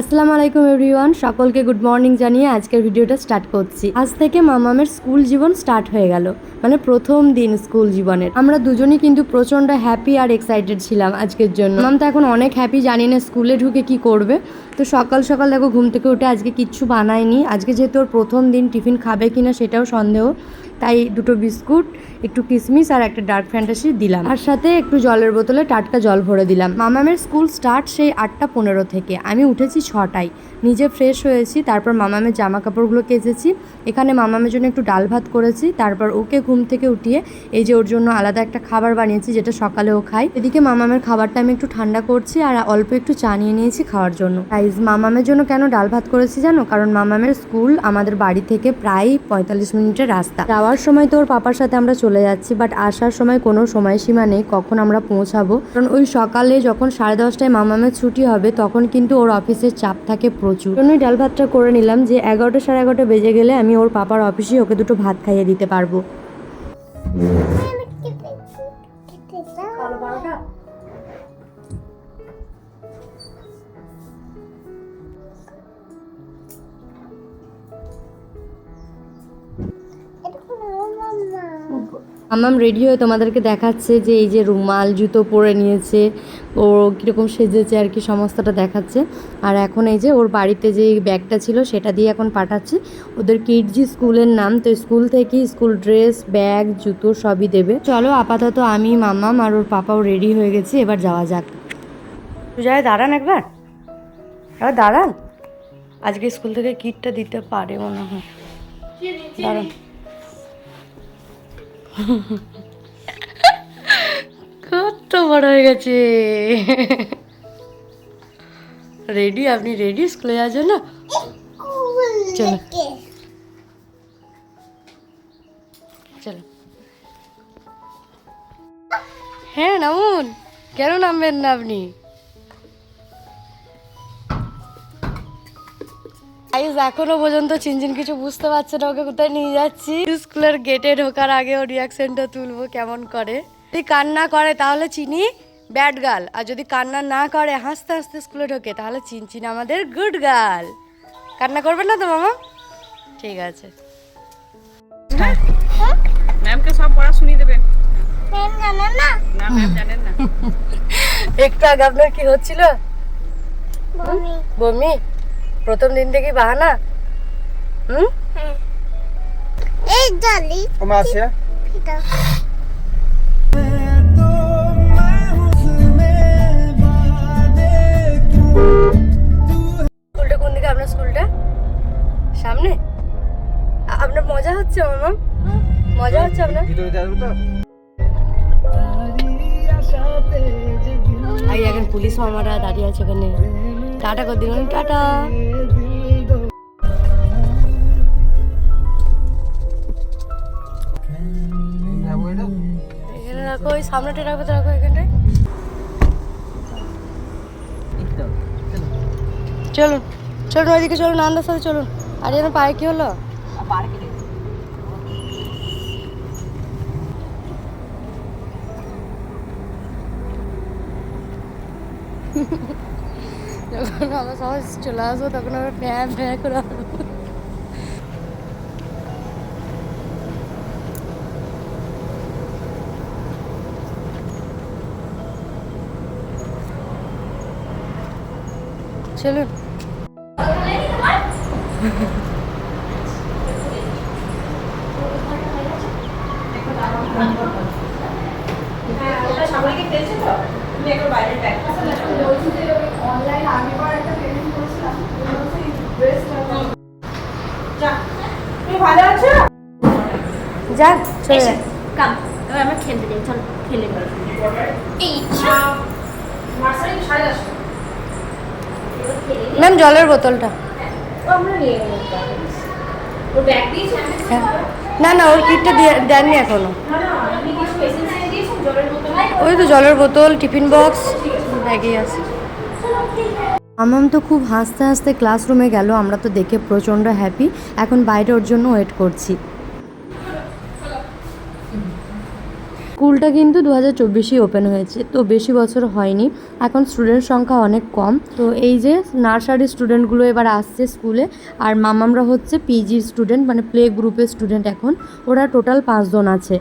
আসসালামু আলাইকুম এভরিওয়ান, সকলকে গুড মর্নিং জানিয়ে আজকের ভিডিওটা স্টার্ট করছি। আজ থেকে মামামের স্কুল জীবন স্টার্ট হয়ে গেল মানে প্রথম দিন স্কুল জীবনের। আমরা দুজনেই কিন্তু প্রচণ্ড হ্যাপি আর এক্সাইটেড ছিলাম আজকের জন্য। মাম তো এখন অনেক হ্যাপি জানি না স্কুলে ঢুকে কি করবে। তো সকাল সকাল দেখো ঘুম থেকে উঠে আজকে কিচ্ছু বানায়নি। আজকে যেহেতু ওর প্রথম দিন টিফিন খাবে কিনা সেটাও সন্দেহ, তাই দুটো বিস্কুট একটু কিসমিস আর একটা ডার্ক ফ্যান্টাসি দিলাম। আর সাথে একটু জলের বোতলে টাটকা জল ভরে দিলাম। মামামের স্কুল স্টার্ট সেই আটটা পনেরো থেকে। আমি উঠেছি ছটায়। নিজে ফ্রেশ হয়েছি, তারপর মামামের জামা কাপড়গুলো কেচেছি। এখানে মামামের জন্য একটু ডাল ভাত করেছি। তারপর ওকে ঘুম থেকে উঠিয়ে এই যে ওর জন্য আলাদা একটা খাবার বানিয়েছি, যেটা সকালে ও খাই এদিকে মামামের খাবারটা আমি একটু ঠান্ডা করছি আর অল্প একটু চা নিয়ে নিয়েছি খাওয়ার জন্য। গাইজ মামামের জন্য কেন ডাল ভাত করেছি জানো? কারণ মামামের স্কুল আমাদের বাড়ি থেকে প্রায় পঁয়তাল্লিশ মিনিটের রাস্তা। যাওয়ার সময় তো ওর পাপার সাথে আমরা চলে যাচ্ছি বাট আসার সময় কোনো সময়সীমা নেই কখন আমরা পৌঁছাবো। কারণ ওই সকালে যখন সাড়ে দশটায় মামামের ছুটি হবে তখন কিন্তু ওর অফিসের চাপ থাকে প্রচুর। জন্যই ডাল ভাতটা করে নিলাম যে এগারোটা সাড়ে এগারোটা বেজে গেলে আমি ওর পাপার অফিসে ওকে দুটো ভাত খাইয়ে দিতে পারব। মামাম রেডি হয়ে তোমাদেরকে দেখাচ্ছে যে এই যে রুমাল জুতো পরে নিয়েছে ও কীরকম সেজেছে আর কি সমস্তটা দেখাচ্ছে। আর এখন এই যে ওর বাড়িতে যে ব্যাগটা ছিল সেটা দিয়ে এখন পাঠাচ্ছি। ওদের কিডজি স্কুলের নাম তো স্কুল থেকেই স্কুল ড্রেস ব্যাগ জুতো সবই দেবে। চলো আপাতত আমি মামাম আর ওর পাপাও রেডি হয়ে গেছি এবার যাওয়া যাক। যায় দাঁড়ান একবার। এবার দাঁড়ান। আজকে স্কুল থেকে কিটটা দিতে পারে মনে হয়। দাঁড়ান। কত বড় হয়ে গেছে। রেডি আপনি রেডি স্কুলে যাওয়ার জন্য চলো। চলো। হ্যাঁ নামুন। কেন নামবেন না আপনি? গাইজ এখনও পর্যন্ত চিনচিন কিছু বুঝতে পারছে না ওকে কোথায় নিয়ে যাচ্ছি? স্কুলের গেটে ঢোকার আগে ওর রিয়াকশনটা তুলবো কেমন করে। যদি কান্না করে তাহলে চিনি ব্যাড গার্ল আর যদি কান্না না করে হাসতে হাসতে স্কুলে ঢোকে তাহলে চিনচিন আমাদের গুড গার্ল কান্না করবে না তো মামা? ঠিক আছে। ম্যামকে সব পড়া শুনিয়ে দেবেন না? ম্যাম জানেন না। একটু আগে আপনার কি হচ্ছিল? বমি? প্রথম দিন থেকেই বাহানা? হুম? এই assim? স্কুলটা কোন দিকে? আপনার স্কুলটা? সামনে? আপনার মজা হচ্ছে মামা মজা হচ্ছে আপনার। এখন পুলিশ মামারা দাঁড়িয়ে আছে ওখানে। টাটা করে দিন টাটা। রাখো ওই রাখো রাখো এখানটায়। চলুন চলুন ওইদিকে চলুন আন্দার সাথে চলুন। আর যেন পায়ে কি হলো? যখন আমরা সবাই চলে আসব তখন আমরা ফ্যাঁ ফ্যাঁ করে ভালো আছো? চলে যাক কাম এবার আমরা খেলতে যাই। চল খেলে নিই। এই নার্সারি সাড়ে দশটা ম্যাম জলের বোতলটা। আমি হ্যাঁ। না না ওর কিটটা দেননি এখনও। ওই তো জলের বোতল টিফিন বক্স ব্যাগেই আছে। আমাম তো খুব হাসতে হাসতে ক্লাসরুমে গেল, আমরা তো দেখে প্রচণ্ড হ্যাপি এখন বাইরে ওর জন্য ওয়েট করছি। স্কুলটা কিন্তু দু হাজার চব্বিশেই ওপেন হয়েছে, তো বেশি বছর হয়নি, এখন স্টুডেন্ট সংখ্যা অনেক কম, তো এই যে নার্সারি স্টুডেন্টগুলো এবার আসছে স্কুলে, আর মামামরা হচ্ছে পিজি স্টুডেন্ট মানে প্লে গ্রুপের স্টুডেন্ট এখন, ওরা টোটাল পাঁচজন আছে।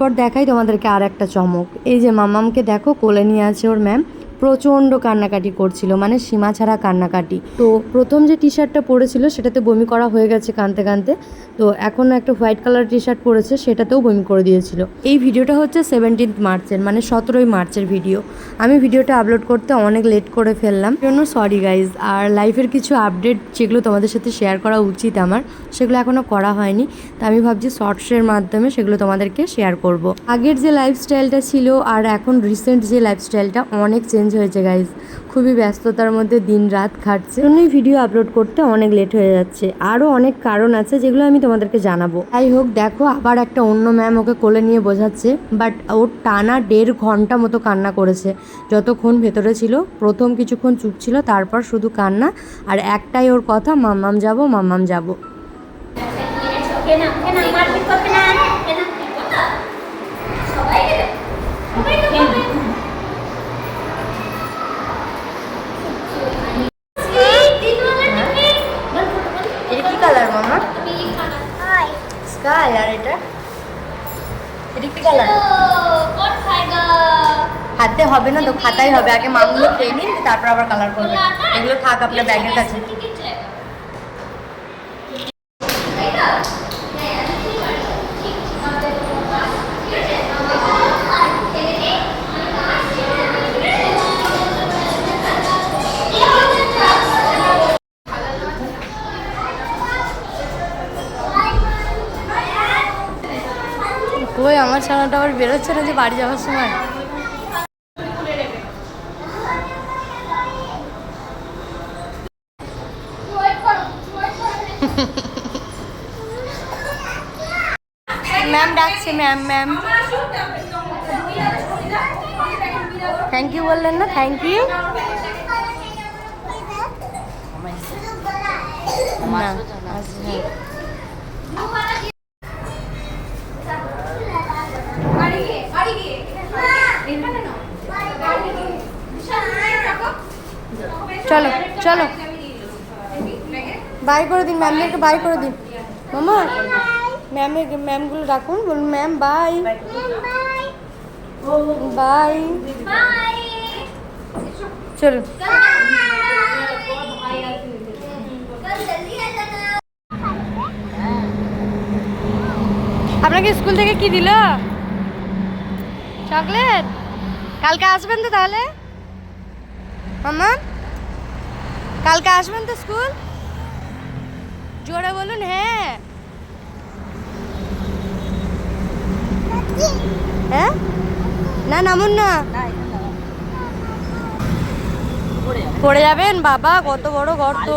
এরপর দেখাই তোমাদেরকে আর একটা চমক। এই যে মামামকে দেখো কোলে নিয়ে আছে ওর ম্যাম। প্রচণ্ড কান্নাকাটি করছিল মানে সীমা ছাড়া কান্নাকাটি। তো প্রথম যে টি শার্টটা পরেছিল, সেটাতে বমি করা হয়ে গেছে কানতে কানতে। তো এখন একটা হোয়াইট কালার টি শার্ট পরেছে, সেটাতেও বমি করে দিয়েছিল। এই ভিডিওটা হচ্ছে সেভেন্টিন্থ মার্চের মানে সতেরোই মার্চের ভিডিও আমি ভিডিওটা আপলোড করতে অনেক লেট করে ফেললাম। জন্য সরি গাইজ আর লাইফের কিছু আপডেট যেগুলো তোমাদের সাথে শেয়ার করা উচিত আমার, সেগুলো এখনও করা হয়নি। তা আমি ভাবছি শর্টসের মাধ্যমে সেগুলো তোমাদেরকে শেয়ার করব। আগের যে লাইফস্টাইলটা ছিল, আর এখন রিসেন্ট যে লাইফস্টাইলটা অনেক চেঞ্জ হয়েছে গাইজ খুবই ব্যস্ততার মধ্যে দিন রাত খাটছে। জন্যই ভিডিও আপলোড করতে অনেক লেট হয়ে যাচ্ছে। আরও অনেক কারণ আছে যেগুলো আমি তোমাদেরকে জানাব। যাই হোক, দেখো, আবার একটা অন্য ম্যাম ওকে কোলে নিয়ে বোঝাচ্ছে বাট ওর টানা দেড় ঘণ্টা মতো কান্না করেছে। যতক্ষণ ভেতরে ছিল, প্রথম কিছুক্ষণ চুপ ছিল, তারপর শুধু কান্না। আর একটাই ওর কথা, মাম্মাম যাব, মাম্মাম যাব ওকে না ওকে না মারপিট করবে না ওকে না সবাই গেলে সবাই গেলে এটা কি কালার মামা স্কাই আর এটা এটা কি কালার হাতে হবে না তো খাতাই হবে, আগে মামগুলো খেয়ে নিন তারপর আবার কালার করবে। এগুলো থাক, আপনার ব্যাগের কাছে। কই, আমার ছানাটা আবার বেরোচ্ছে না যে বাড়ি যাওয়ার সময়? Ma'am ma'am ma'am thank you বললেন না? থ্যাংক ইউ চলো চলো। বাই করে দিন ম্যামদেরকে বাই করে দিন। মামা ম্যামের ম্যামগুলো রাখুন বলুন ম্যাম বাই বাই চলুন আপনাকে স্কুল থেকে কি দিল? চকলেট? কালকে আসবেন তো তাহলে? মামা কালকে আসবেন তো স্কুল? জোরে বলুন হ্যাঁ। হ্যাঁ? না নামুন না পড়ে যাবেন? বাবা কত বড় গর্ত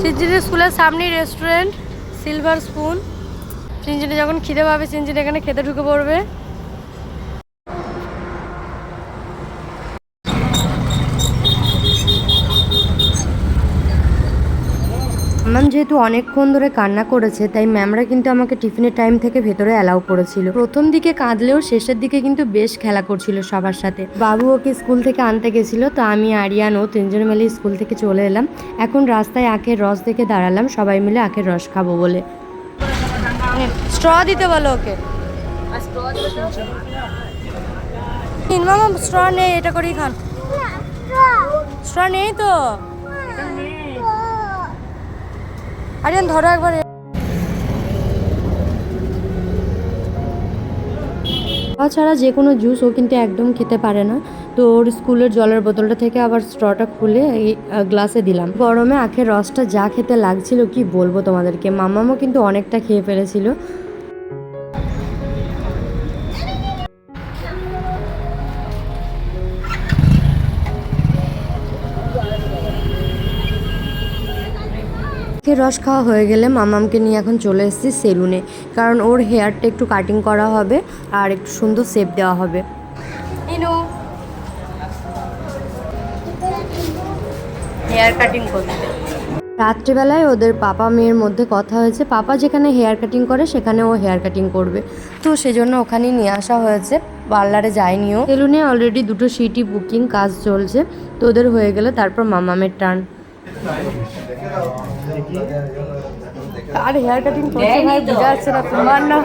চিনচিনি স্কুলের সামনেই রেস্টুরেন্ট সিলভার স্পুন। চিনচিনি যখন খিদে পাবে চিনচিনি এখানে খেতে ঢুকে পড়বে। ম্যাম যেহেতু অনেকক্ষণ ধরে কান্না করেছে তাই ম্যামরা কিন্তু আমাকে টিফিনের টাইম থেকে ভেতরে অ্যালাউ করেছিল। প্রথম দিকে কাঁদলেও শেষের দিকে কিন্তু বেশ খেলা করছিল সবার সাথে। বাবু ওকে স্কুল থেকে আনতে গেছিল তো আমি আরিয়ান ও তিনজন মিলে স্কুল থেকে চলে এলাম। এখন রাস্তায় আখের রস দেখে দাঁড়ালাম সবাই মিলে আখের রস খাব বলে। স্ট্র দিতে বলো ওকে। মামা স্ট্র নেই এটা করেই খান। স্ট্র নেই তো? আরিয়ান, ধরো একবার তাছাড়া যে কোনো জুস ও কিন্তু একদম খেতে পারে না। তো ওর স্কুলের জলের বোতলটা থেকে আবার স্ট্রটা খুলে এই গ্লাসে দিলাম। গরমে আখের রসটা যা খেতে লাগছিল কি বলব তোমাদেরকে? মামামও কিন্তু অনেকটা খেয়ে ফেলেছিল। মুখের রস খাওয়া হয়ে গেলে মামামকে নিয়ে এখন চলে এসেছি সেলুনে। কারণ ওর হেয়ারটা একটু কাটিং করা হবে আর একটু সুন্দর শেপ দেওয়া হবে। হেয়ার কাটিং করতে। রাত্রিবেলায় ওদের পাপা মেয়ের মধ্যে কথা হয়েছে পাপা যেখানে হেয়ার কাটিং করে সেখানে ও হেয়ার কাটিং করবে। তো সেজন্য ওখানেই নিয়ে আসা হয়েছে পার্লারে যায়নিও সেলুনে অলরেডি দুটো সিটি বুকিং কাজ চলছে তো ওদের হয়ে গেলে তারপর মামামের টার্ন। আর হেয়ার কাটিং করতে ভাই বোঝা যাচ্ছে না তোমার না।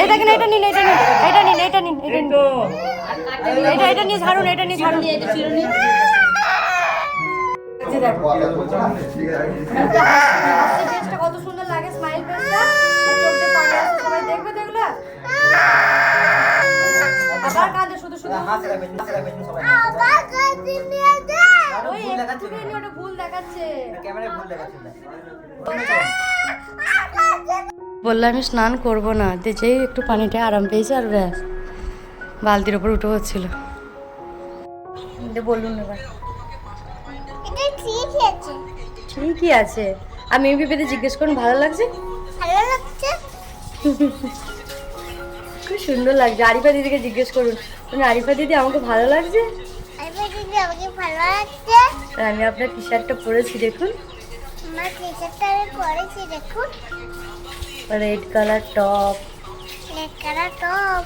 এই দেখেন এটা নিন এটা নিন এটা নিন এটা নিন এটা নিন। এটা এটা নিয়ে ঝাড়ুন এটা নিয়ে ঝাড়ুন। এই যে দেখো। হাসির ফেসটা কত সুন্দর লাগে স্মাইল ফেসটা চোখ পানি আসছে সবাই দেখবে আবার কাঁদে শুধু শুধু। ওই একটুখানি ওটা ভুল দেখাচ্ছে। বললাম আমি স্নান করব না। যে যেই একটু পানিটা আরাম পেয়েছে আর ব্যাস বালতির ওপর উঠে হচ্ছিল। বলুন ঠিকই আছে। আমি বিপেতে জিজ্ঞেস করুন ভালো লাগছে? ভালো লাগছে। খুব সুন্দর লাগছে। আরিফা দিদিকে জিজ্ঞেস করুন। আরিফা দিদি আমাকে ভালো লাগছে? আমি আমাকে ভালো লাগছে? আর আমি আপনার টি শার্টটা পরেছি দেখুন। আমার টি-শার্টটা আমি পরেছি দেখুন। Red colour top red colour top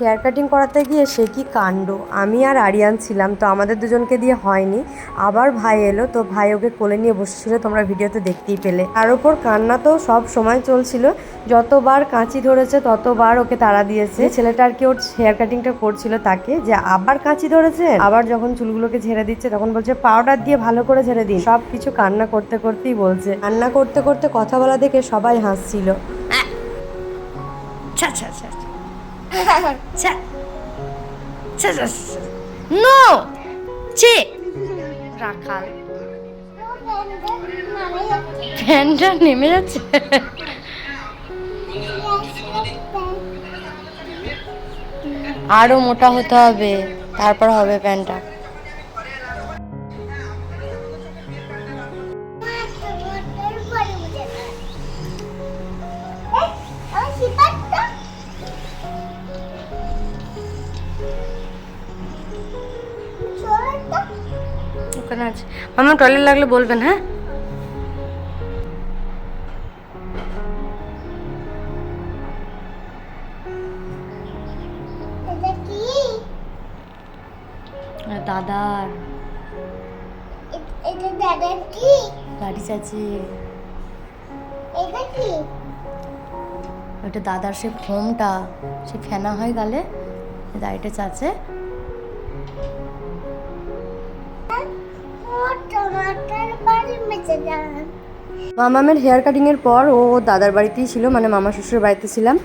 hair cutting করাতে গিয়ে সে কি কাণ্ড? আমি আর আরিয়ান ছিলাম তো আমাদের দুজনকে দিয়ে হয়নি। আবার ভাই এলো তো ভাই ওকে কোলে নিয়ে বসেছিল তোমরা ভিডিওতে দেখতেই পেলে তার উপর কান্না তো সব সময় চলছিল যতবার কাঁচি ধরেছে ততবার ওকে তাড়া দিয়েছে ছেলেটা আর কি ওর হেয়ার কাটিংটা করছিল তাকে যে আবার কাঁচি ধরেছে আবার যখন চুলগুলোকে ঝেড়ে দিচ্ছে তখন বলছে পাউডার দিয়ে ভালো করে ঝেড়ে দিন সব কিছু কান্না করতে করতেই বলছে কান্না করতে করতে কথা বলা দেখে সবাই হাসছিল ছা ছা রাখাল। ফ্যানটা নেমে যাচ্ছে। আরও মোটা হতে হবে তারপর হবে প্যান্টটা ওখানে আছে? আমার টয়লেট লাগলে বলবেন হ্যাঁ? এটা কি? আর দাদার। এটা দাদার কি? গাড়ি চাচি এটা কি? ওটা দাদার সে ফোমটা সে ফেনা হয় গালে দাড়িটা চাচে। মামামের হেয়ার কাটিংয়ের পর ও ওর দাদার বাড়িতেই ছিল মানে মামা শ্বশুর বাড়িতে ছিলাম।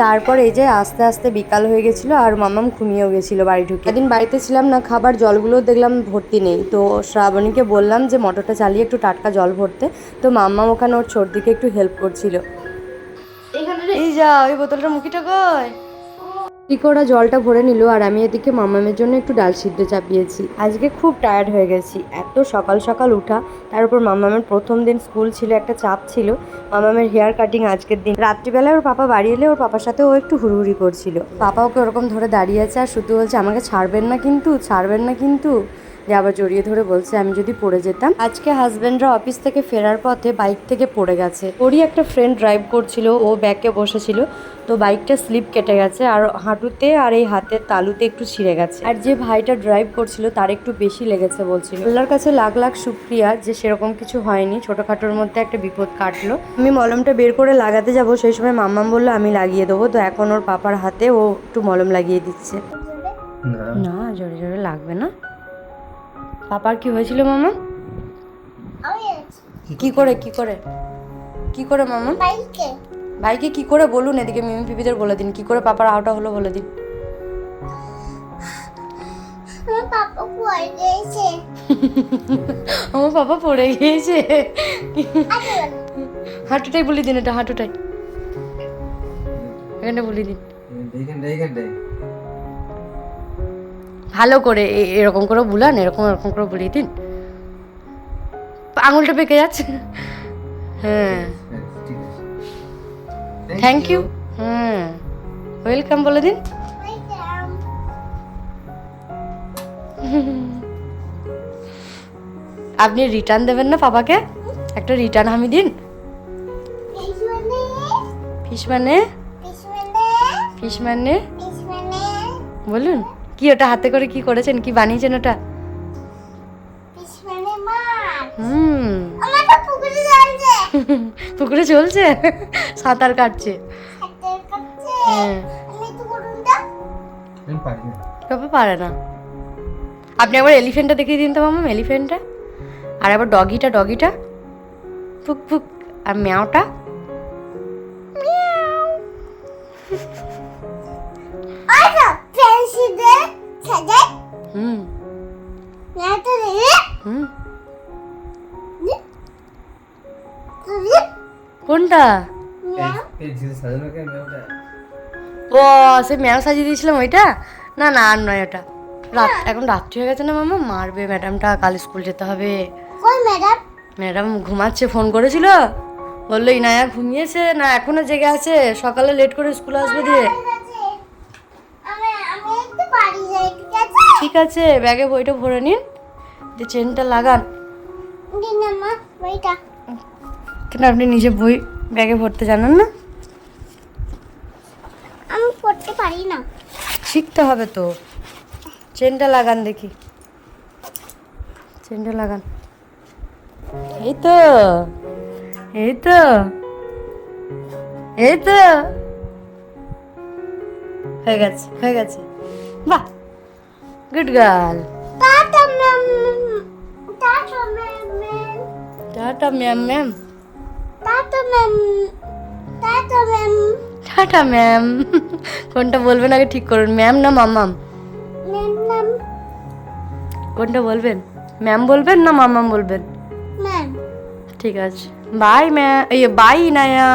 তারপর এই যে আস্তে আস্তে বিকাল হয়ে গেছিল আর মামাম ঘুমিয়েও গেছিল বাড়ি ঢুকে। একদিন বাড়িতে ছিলাম না খাবার জলগুলো দেখলাম ভর্তি নেই। তো শ্রাবণীকে বললাম যে মোটরটা চালিয়ে একটু টাটকা জল ভরতে। তো মাম্মাম ওখানে ওর ছোট দিকে একটু হেল্প করছিল। এই যা ওই বোতলটা মুখিটা কয় টিকোরা জলটা ভরে নিল আর আমি এদিকে মামামের জন্য একটু ডাল সিদ্ধ চাপিয়েছি। আজকে খুব টায়ার্ড হয়ে গেছি। এত সকাল সকাল উঠা, তার উপর মামামের প্রথম দিন স্কুল ছিল, একটা চাপ ছিল। মামামের হেয়ার কাটিং আজকের দিন। রাত্রিবেলায় ওর পাপা বাড়ি এলে ওর পাপার সাথে ও একটু হুড়ুহুড়ি করছিল। পাপা ওকে ওরকম ধরে দাঁড়িয়ে আছে আর শুধু বলছে, আমাকে ছাড়বেন না কিন্তু, ছাড়বেন না কিন্তু। যে আবার জড়িয়ে ধরে বলছে আমি যদি পড়ে যেতাম। আজকে হাজবেন্ডরা অফিস থেকে ফেরার পথে বাইক থেকে পড়ে গেছে। ওরই একটা ফ্রেন্ড ড্রাইভ করছিল ও ব্যাকে বসেছিল। তো বাইকটা স্লিপ কেটে গেছে আর হাঁটুতে আর এই হাতের তালুতে একটু ছিঁড়ে গেছে। আর যে ভাইটা ড্রাইভ করছিল তার একটু বেশি লেগেছে বলছিল। আল্লাহর কাছে লাখ লাখ শুক্রিয়া যে সেরকম কিছু হয়নি। ছোটোখাটোর মধ্যে একটা বিপদ কাটলো। আমি মলমটা বের করে লাগাতে যাব সেই সময় মাম্মাম বলল আমি লাগিয়ে দেবো। তো এখন ওর পাপার হাতে ও একটু মলম লাগিয়ে দিচ্ছে। না জোরে জোরে লাগবে না। পাপার কি হয়েছিল মামা? আমি কি করে কি করে? কি করে মামা? বাইকে। ভাইকে কি করে? বলুন এদিকে মিমি পিপিদের বলে দিন। কি করে পাপার আউটা হলো বলে দিন। আমার পাপা পড়ে গেছে আমার পাপা পড়ে গিয়েছে। হাঁটুটাই বলি। দিন এটা হাঁটুটাই এখানটা বলি দিন। ভালো করে এরকম করে বুলান এরকম এরকম করে বলিয়ে দিন। আঙুলটা পেকে যাচ্ছে। হ্যাঁ। থ্যাংক ইউ হ্যাঁ ওয়েলকাম বলে দিন। আপনি রিটার্ন দেবেন না পাপাকে? একটা রিটার্ন আমি দিন। ফিস মানে ফিস মানে বলুন। কি ওটা হাতে করে কি করেছেন? কি বানিয়েছেন ওটা? হুম। পুকুরে চলছে সাঁতার কাটছে। হ্যাঁ। আমি পারি না। পাপা পারে না। আপনি একবার এলিফেন্টটা দেখিয়ে দিন তো মামা এলিফেন্টটা আর একবার ডগিটা ডগিটা। ফুক ফুক। আর ম্যাওটা। কোনটা? ও সে ম্যাও সাজিয়ে দিয়েছিলাম ওইটা? না না আর নয় ওটা। রাত এখন রাত্রি হয়ে গেছে না মামা? মারবে ম্যাডামটা কাল স্কুল যেতে হবে। ম্যাডাম? ঘুমাচ্ছে ফোন করেছিল। বলল ইনায়া ঘুমিয়েছে না এখনও জেগে আছে। সকালে লেট করে স্কুল আসবে দিয়ে। ঠিক আছে? ব্যাগে বইটা ভরে নিন। দিয়ে চেনটা লাগান। কেন আপনি নিজে বই ব্যাগে ভরতে জানেন না? আমি পড়তে পারি না। শিখতে হবে তো। চেনটা লাগান দেখি। চেনটা লাগান। এই তো। এই তো। এই তো। হয়ে গেছে হয়ে গেছে। বাহ! Good girl. Tata ma'am ma'am tata ma'am ma'am tata ma'am tata ma'am tata ma'am কোনটা বলবেন আগে ঠিক করুন। ম্যাম না মামাম? ম্যাম ম্যাম কোনটা বলবেন? ম্যাম বলবেন না মামাম বলবেন? ম্যাম ঠিক আছে। বাই ম্যাম এই bye Inaya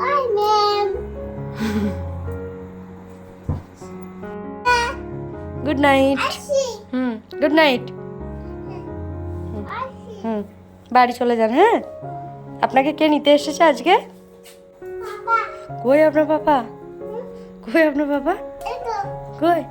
bye ma'am good night hmm good night hmm বাড়ি চলে যান হ্যাঁ? আপনাকে কে নিতে এসেছে আজকে? বাবা কই আপনার পাপা কই আপনার তো কই?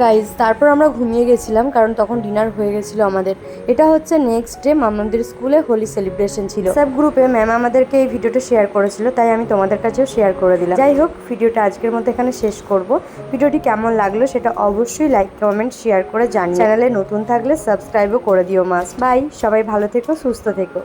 গাইজ তারপর আমরা ঘুমিয়ে গেছিলাম, কারণ তখন ডিনার হয়ে গেছিল আমাদের। এটা হচ্ছে নেক্সট ডে মামাদের স্কুলে হোলি সেলিব্রেশন ছিল। সব গ্রুপে ম্যাম আমাদেরকে এই ভিডিওটা শেয়ার করেছিল, তাই আমি তোমাদের কাছেও শেয়ার করে দিলাম। যাই হোক, ভিডিওটা আজকের মতো এখানে শেষ করব। ভিডিওটি কেমন লাগল সেটা অবশ্যই লাইক কমেন্ট শেয়ার করে জানি চ্যানেলে নতুন থাকলে সাবস্ক্রাইবও করে দিও মাস বাই সবাই ভালো থেকো, সুস্থ থেকো।